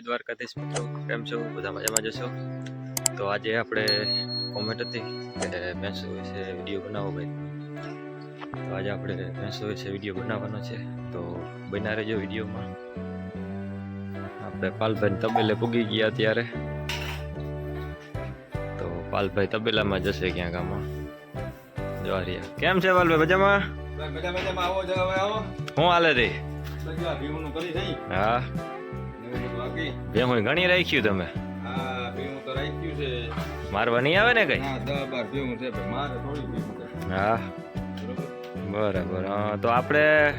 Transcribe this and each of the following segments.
જય દ્વારકાધીશ મિત્રો કેમ છો? બધા મજામાં જશો તો આજે આપણે કોમેન્ટ હતી કે ભેંસો વિશે વીડિયો બનાવો ભાઈ. તો આજે આપણે ભેંસો વિશે વીડિયો બનાવવાનો છે. તો બના રહેજો વિડીયોમાં. આપણે પાલભાઈ તબેલે પૂગી ગયા ત્યારે તો પાલભાઈ તબેલામાં જશે ક્યાંક આમાં. જવારિયા કેમ છે પાલભાઈ મજામાં? મજા મજામાં આવો આવો. હું હાલે રે? હા. ભેહું ઘણી રાખ્યું તમે? તો રાખ્યું છે. મારવા નહીં આવે ને કઈ? હા છે મારે થોડી હા. બરાબર. હા તો આપણે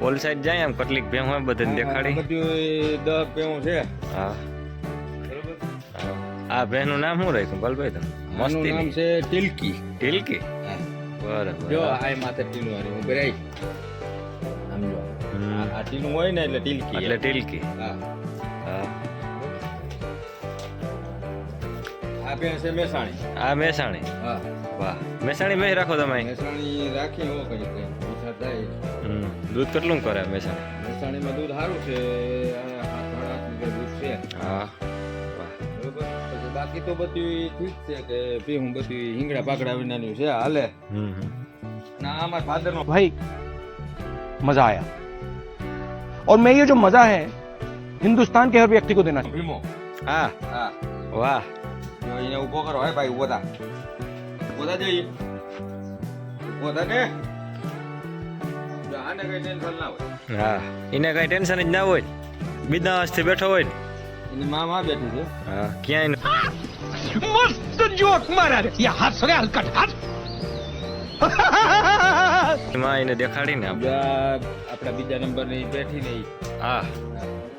ઓલ સાઈડ જાય એમ કેટલીક ભેં હોય બધાને દેખાડી. આ બધું એ દસ છે. હા. આ ભેંનું નામ શું રાખ્યું? બલભાઈ તમે? મસ્તી નામ છે ટિલકી. ટિલકી? હા. બરાબર. જો આ માથે ટીનું વાળી હું બેરાઈ આમ જો. આ- ટીનું હોય ને એટલે ટિલકી એટલે ઢીલકી હા હા. આ ભેં છે મેસાણી આ મહેસાણી હા વાહ મહેસાણી મેં રાખો તમે મેસાણી રાખી હો કઈ કઈ પૈસા થાય હમ. દૂધ કેટલું કરે મહેસાણી મહેસાણીમાં દૂધ સારું છે આ સાત સાડા આઠ લીટર દૂધ છે હા વાહ બરોબર પછી બાકી તો બધું ઠીક છે કે ભી હું બધું હિંગડા પાકડા વિનાનું છે હાલે હમ હમ. ના આમાં ફાધરનો भाई मजा आया और मैं ये जो मजा है हिंदुस्तान के हर व्यक्ति को देना चाहिए ભીમો હા હા વાહ જો એને ઊભો કરો હે ભાઈ ઊભો થા ઊભો થા જઈએ ઊભો થા ને જો આને કઈ ટેન્શન ના હોય હા એને કઈ ટેન્શન જ ના હોય બિંદાસથી બેઠો હોય ને એની માં માં બેઠી છે હા ક્યાંય मस्त जोक मारा रे ये हंस रे हलकट हंस એમાં એને દેખાડીને આપણે બીજા આપણા બીજા નંબર ની બેઠી ને ઈ. હા હા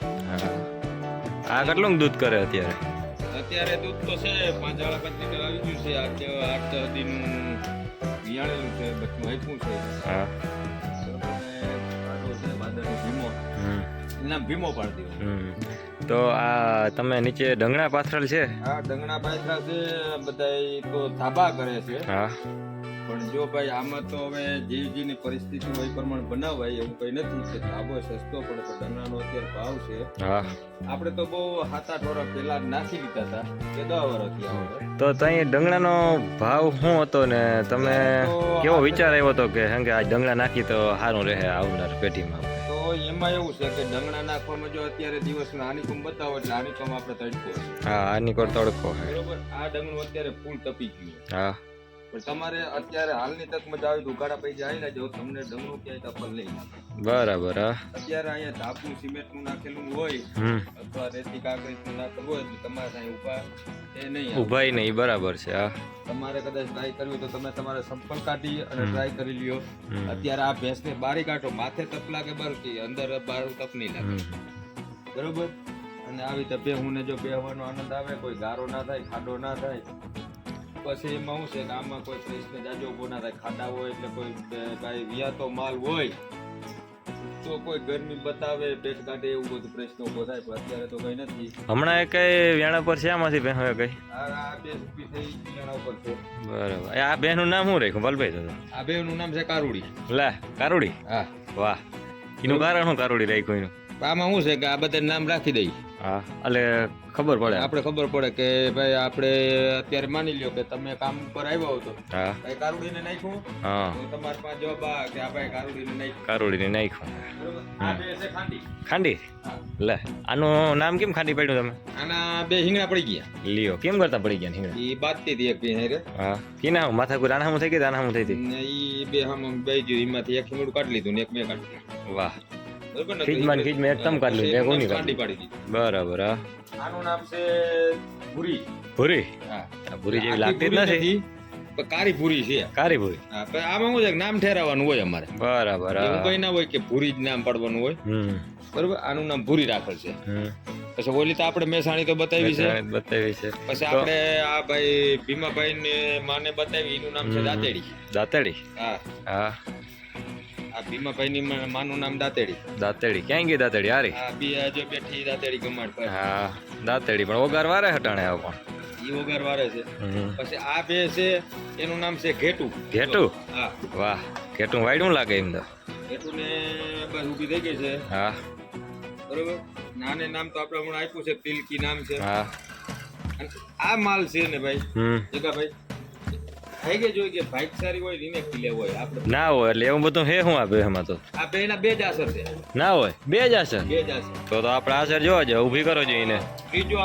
આ કેટલું દૂધ કરે અત્યારે? અત્યારે દૂધ તો છે પાંચ વાળા પાંચ લીટર આવી ગયું છે આઠ આઠ દિન વિયાણેલું છે બચ્ચું આપ્યું છે. હા. નામ ભીમો. પાડી હમ. તો આ તમે નીચે ડંગણા પાથરલ છે? આ ડંગણા પાથરા છે બધા તો ધાબા કરે છે. હા. પણ જો ભાઈ આમાં તો હવે જે જેની પરિસ્થિતિ હોય પ્રમાણે બનાવાય એવું કઈ નથી કે ધાબો સસ્તો પડે પણ ડંગણાનો અત્યારે ભાવ છે. હા. આપણે તો બહુ સાત આઠ વર્ષ પહેલા નાખી દીધા હતા કે દસ વર્ષથી આવે તો ત્યાં ડંગણાનો ભાવ શું હતો ને તમે કેવો વિચાર આવ્યો હતો કે હંગે આ ડંગણા નાખી તો સારું રહે આવનાર પેઢીમાં? તો એમાં એવું છે કે ડંગણા નાખવામાં જો અત્યારે દિવસના હાનિકમ બતાવો એટલે હાનિકમ આપણે તડકો હા આની તડકો બરોબર? આ ડંગણું અત્યારે ફૂલ તપી ગયું હા. તમારે અત્યારે હાલની તકમાં જાવ તો ઉઘાડા પૈસા આવી જાવ તમને ડંગણું ક્યાંય તપલ નહીં બરાબર અત્યારે અહીંયા ધાપનું સિમેન્ટનું નાખેલું હોય અથવા રેતી કાગળનું નાખેલું હોય તો તમારે અહીં ઊભા એ નહીં ઉભાય ઉભાઈ નહીં બરાબર છે હા. તમારે કદાચ ટ્રાય કરવી તો તમે તમારે સંપલ કાઢી અને ટ્રાય કરી લ્યો. અત્યારે આ ભેંસને બારી કાઢો માથે તપ લાગે બરાબર કે અંદર બાર તપ નહીં લાગે. બરોબર? અને આવી રીતે ને જો બેહવાનો આનંદ આવે કોઈ ગારો ના થાય ખાડો ના થાય પછી એમાં શું છે કે આમાં કોઈ પ્રશ્ન જાજો ઊભો ના થાય ખાડા હોય એટલે કોઈ બે- ભાઈ વિયાતો માલ હોય તો કોઈ ગરમી બતાવે પેટ કાઢે એવું બધું પ્રશ્ન ઊભો થાય પણ અત્યારે તો કંઈ નથી. હમણાં એ કઈ વ્યાણા પર છે આમાંથી બેન હવે કઈ? આ બે રૂપી થઈ છે. બરાબર. એ આ બેનનું નામ શું રાખ્યું? બલભાઈ તો આ બેનું નામ છે કારુડી. લે કારુડી? હા. વાહ. એનું કારણ શું કારુડી રાખ્યું એનું? આમાં શું છે કે આ બધા નામ રાખી દઈ? હા એટલે ખબર પડે. આપણે ખબર પડે કે ભાઈ આપણે અત્યારે માની લ્યો કે તમે કામ પર આવ્યો હતો હા. ભાઈ કારુડીને નાખ્યું. હા. તમારા પાસે જવાબ આ કે આ ભાઈ કારુડીને નાખ્યું. કારુડીને નાખ્યું. આ બે છે ખાંડી. ખાંડી? હા. લે આનું નામ કેમ ખાંડી પડ્યું તમે? આના બે હિંગણા પડી ગયા. લ્યો કેમ કરતા પડી ગયા હિંગડા ઈ બાજતી હતી એક બે રે હા. કી નામ માથા કોઈ રાણા થઈ ગઈ રાણા હું થઈ હતી ને ઈ બે હમ બે જો એમાંથી એક હિંગડું કાઢી લીધું ને એક મેં કાઢી વાહ. બરોબર ખીચમાં એકદમ કાઢી લીધું, એક ઊની કાઢી બરાબર હા. આનું નામ છે ભૂરી. ભૂરી? હા. ભૂરી જેવી લાગતી જ નથી. કારી ભૂરી છે. કારી ભૂરી. આમાં શું છે નામ ઠેરાવાનું હોય અમારે. બરાબર એવું કઈ ના હોય કે ભૂરી જ નામ પડવાનું હોય. બરોબર? આનું નામ ભૂરી રાખેલ છે. પછી ઓલી તો આપણે મહેસાણી તો બતાવી છે. બતાવી છે. પછી આપણે આ ભાઈ ભીમાભાઈ ને માને બતાવી એનું નામ છે દાતેડી દાતેડી. દાંતેડી? હા. હા. આ ભીમાભાઈ ની માનું નામ દાતેડી. દાંતેડી. ક્યાં ગઈ દાંતેડી? હારી? આ બી આ જો બેઠી દાતેડી ગમાડ પર. હા દાંતેડી. પણ ઓગાર વારે હટાણે આવ પણ. ઈ ઓગાર વારે છે પછી આ બે છે એનું નામ છે ઘેટું. ઘેટું? હા. વાહ. ઘેટું વાયડું લાગે એમ તો. ઘેટું ને બસ ઊભી થઈ ગઈ છે. હા. બરોબર? નાને નામ તો આપણે હમણાં આપ્યું છે પિલકી નામ છે. હા. આ માલ છે ને ભાઈ જગા ભાઈ થઈ ગઈ જોઈ કે બાઇક સારી હોય એને ખીલે હોય આપણે ના હોય એટલે એવું બધું હે શું આપે એમાં તો? આ બે બે જ આસર છે. ના હોય બે જ અસર બે જ અસર તો તો આપણે આસર જોવા જાય ઊભી કરો જોઈએ એને.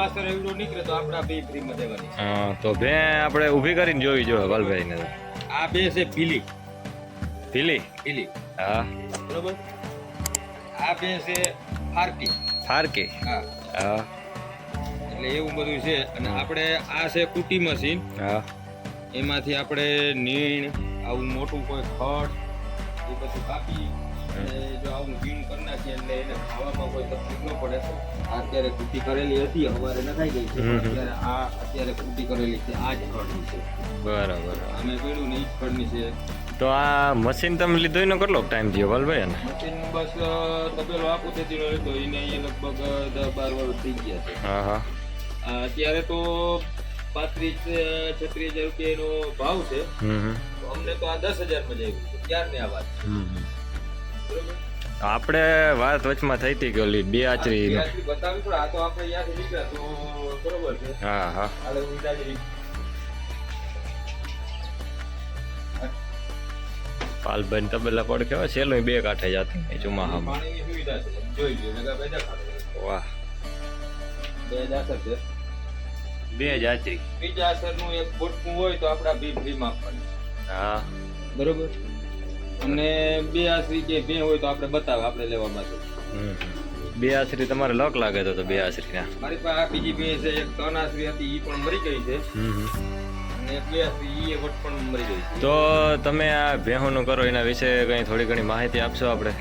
અસર એવડો નીકળે તો આપણે બે ફ્રીમાં દેવાની. હા તો ભે આપણે ઊભી કરીને જોવી જોઈએ વાલભાઈ ને આ બે છે પીલી. પીલી? પીલી. હા. બરોબર? આ બે છે ફારકી. ફારકી? હા. હા. એટલે એવું બધું છે. અને આપણે આ છે કુટી મશીન. હા. એમાંથી આપણે નીણ આવું મોટું કોઈ ખડ એ બધું કાપી અને જો આવું ઝીણું કરી નાખીએ એટલે એને ખાવામાં કોઈ તકલીફ ન પડે. આ અત્યારે કુટી કરેલી હતી હવારે નખાઈ ગઈ છે. અત્યારે આ અત્યારે કુટી કરેલી છે આ જ ખડની છે. બરાબર. અમે કર્યું ને એ જ ખડની છે. તો આ મશીન તમે લીધું એનો કેટલો ટાઈમ થયો વાલભાઈ અને? મશીન બસ તબેલો આપું તે દીનો લીધો એને અહીંયા લગભગ દસ બાર વર્ષ થઈ ગયા છે. હા હા. અત્યારે તો પાંત્રીસ છત્રીસ હજાર રૂપિયા એનો ભાવ છે. અમને તો આ દસ હજારમાં જ આવ્યું છે. ક્યારની આ વાત આપણે વાત વચમાં થઈ હતી કે ઓલી બે આચરી ત્યાંથી પણ આ તો આપણે યાદ નીકળ્યા તો બરોબર છે. હા હા. પાલભાઈ તબેલા પડ કેવા સેલું બે કાંઠે જાતી ચોમાહામાં. પાણીની સુવિધા છે જોઈ લ્યો વાહ. બે જ છે. બે જ આચરી. બીજા આસરનું એક બોટકું હોય તો આપણા બી ફ્રીમાં આપવાનું હા. બરોબર? અને બે આશરી કે બે હોય તો આપણે બતાવે આપણે લેવા માટે. બે આશરી તમારે લક લાગે તો તો બે આશરીના મારી પાસે આ બીજી બે છે એક ત્રણ આશરી હતી એ પણ મરી ગઈ છે. અને બે આશ્રી એ વટ પણ મરી ગઈ છે. તો તમે આ ભેહુંનું કરો એના વિશે કંઈ થોડી ઘણી માહિતી આપશો આપણે?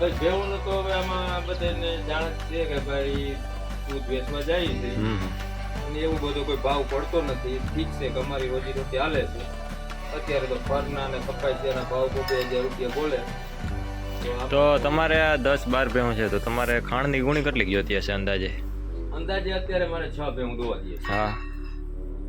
બસ બેવું તો હવે આમાં બધાને જાણ છે કે ભાઈ દૂધ વેચવા જાય છે. અને એવું બધો કોઈ ભાવ પડતો નથી. ઠીક છે કે અમારી રોજી રોટી હાલે છે. અત્યારે તો ફરના અને કપાસિયાના ભાવ તો બે હજાર રૂપિયા બોલે. તો તમારે આ દસ બાર ભેહું છે તો તમારે ખાંડની ગુણી કેટલી ગયો હશે અંદાજે? અંદાજે અત્યારે મારે છ ભેહું દોવા દઈએ હા.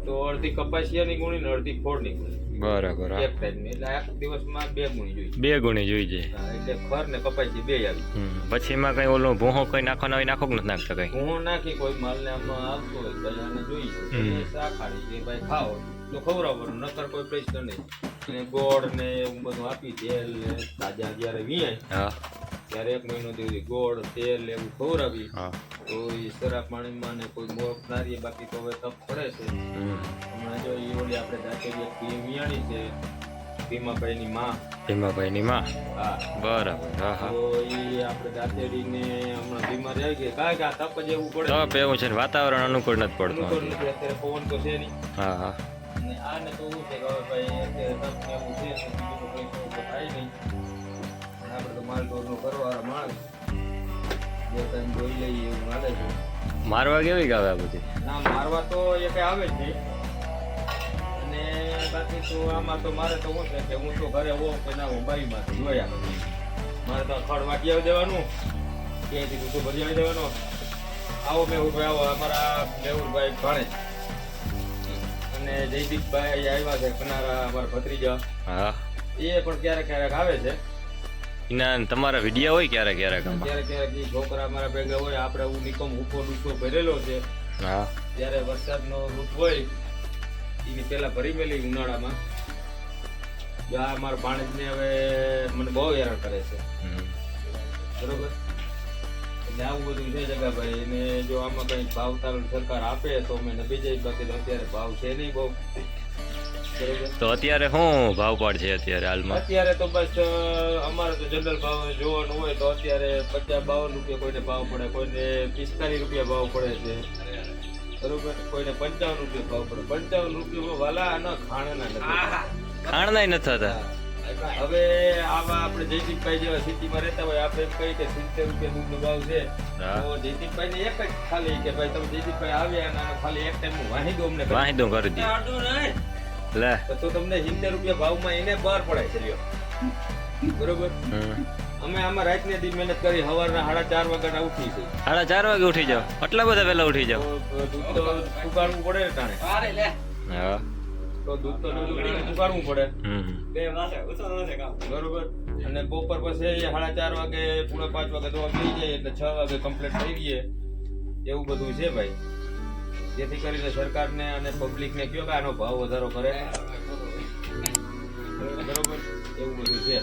તો અડધી કપાસિયાની ગુણી ને અડધી ફોડની ગુણી. બરાબર એક એટલે દિવસમાં બે ગુણી જોઈએ બે ગુણી જોઈ જાય એટલે ખર ને કપાસી બે આવી. પછી એમાં કઈ ઓલો ભૂહો કઈ નાખવાનો હોય નાખો કે નથી નાખતા કઈ? હું નાખી કોઈ માલ ને આમાં આવતો હોય ભાઈ આને જોઈ શાખાડી કે ભાઈ ખાઓ તો ખવડાવવાનું નકર કોઈ પ્રશ્ન નહીં. ગોળ ને એવું બધું આપી તેલ ને તાજા જ્યારે વીણાય હા. ત્યારે એક મહિનો સુધી ગોળ તેલ એવું ખવડાવી તો એ સરા પાણીમાં ને કોઈ મોર નારીએ બાકી તો હવે તપ પડે છે. હમણાં જો એ ઓલી આપણે એક ભી વિયાણી છે ભીમાભાઈની માં. ભીમાભાઈની માં? હા. બરાબર હા હા. તો એ આપણે દાંતેડીને હમણાં બીમાર આવી ગઈ કારણ કે આ તપ જ એવું પડે. તપ એવું છે વાતાવરણ અનુકૂળ નથી પડતું અત્યારે પવન તો છે નહીં. હા હા. અને આને તો શું છે કે હવે ભાઈ અત્યારે તપ એવું છે કંઈ થાય નહીં. અને આપણે તો માલ. માણસ બે ટાઈમ જોઈ લઈએ એવું હાલે છે. મારવા કેવી ગાવે આ બધી? ના મારવા તો એ કઈ આવે જ નહીં. અને બાકી તો આમાં તો મારે તો શું છે કે હું તો ઘરે હોઉં કે ના હું બારીમાંથી જોયા. મારે તો ખડ વાટી આવી દેવાનું. ક્યાંયથી દૂધો ભરી આવી દેવાનો. આવો મેહુલભાઈ આવો. અમારા મેહુલભાઈ ભાણે. અને જયદીપભાઈ આવ્યા છે કનારા અમારા ભત્રીજા. હા. એ પણ ક્યારેક ક્યારેક આવે છે. એના તમારા વિડિયા હોય ક્યારેક ક્યારેક ક્યારેક ક્યારેક છોકરા અમારા ભેગા હોય આપણે હું નિકમ ઉપો ડૂકો ભરેલો છે. હા. જ્યારે વરસાદનો ઋતુ હોય એની પહેલા ભરી મેલી ઉનાળામાં. જો આ મારા ભાણેજને હવે મને બહુ હેરાન કરે છે. બરોબર? એટલે આવું બધું છે જગાભાઈ. અને જો આમાં કંઈ ભાવ તારણ સરકાર આપે તો અમે નભી જઈ બાકી તો અત્યારે ભાવ છે નહીં બહુ. તો અત્યારે શું ભાવ પાડ છે અત્યારે હાલમાં? અત્યારે તો બસ અમારે તો જનરલ ભાવ જોવાનું હોય તો અત્યારે પચાસ બાવન રૂપિયા કોઈને ભાવ પડે કોઈને પિસ્તાલીસ રૂપિયા ભાવ પડે છે. બરોબર? કોઈને પંચાવન રૂપિયા ભાવ પડે. પંચાવન રૂપિયા વાલા આના ખાણના નથી. ખાણના નથી થતા. હવે આવા આપણે જયદીપભાઈ જેવા સિટીમાં રહેતા હોય આપણે એમ કહીએ કે સિત્તેર રૂપિયા દૂધનો ભાવ છે. તો જયદીપભાઈ ને એક જ ખાલી કે ભાઈ તમે જયદીપભાઈ આવ્યા અને ખાલી એક ટાઈમ વાહી દો અમને. વાહિદો કરી દી. લે. તો તમને સિત્તેર રૂપિયા ભાવમાં એને બહાર પડાય છે બરોબર? અમે આમાં રાત ને દી મહેનત કરી સવારના સાડા ચાર વાગ્યા ઉઠી છે. સાડા ચાર વાગે ઉઠી જાઓ. આટલા બધા વેલા ઉઠી જાઓ. દૂધ તો ઉગાડવું પડે ને તાણે? હા. તો દૂધ તો ઉગાડવું પડે. બરોબર? અને બપોર પછી સાડા ચાર વાગે પૂરા પાંચ વાગે દવા થઈ જાય એટલે છ વાગે કમ્પ્લીટ થઈ ગઈ એવું બધું છે ભાઈ. જેથી કરીને સરકારને અને પબ્લિકને કયો કે આનો ભાવ વધારો કરે? બરોબર? એવું બધું છે.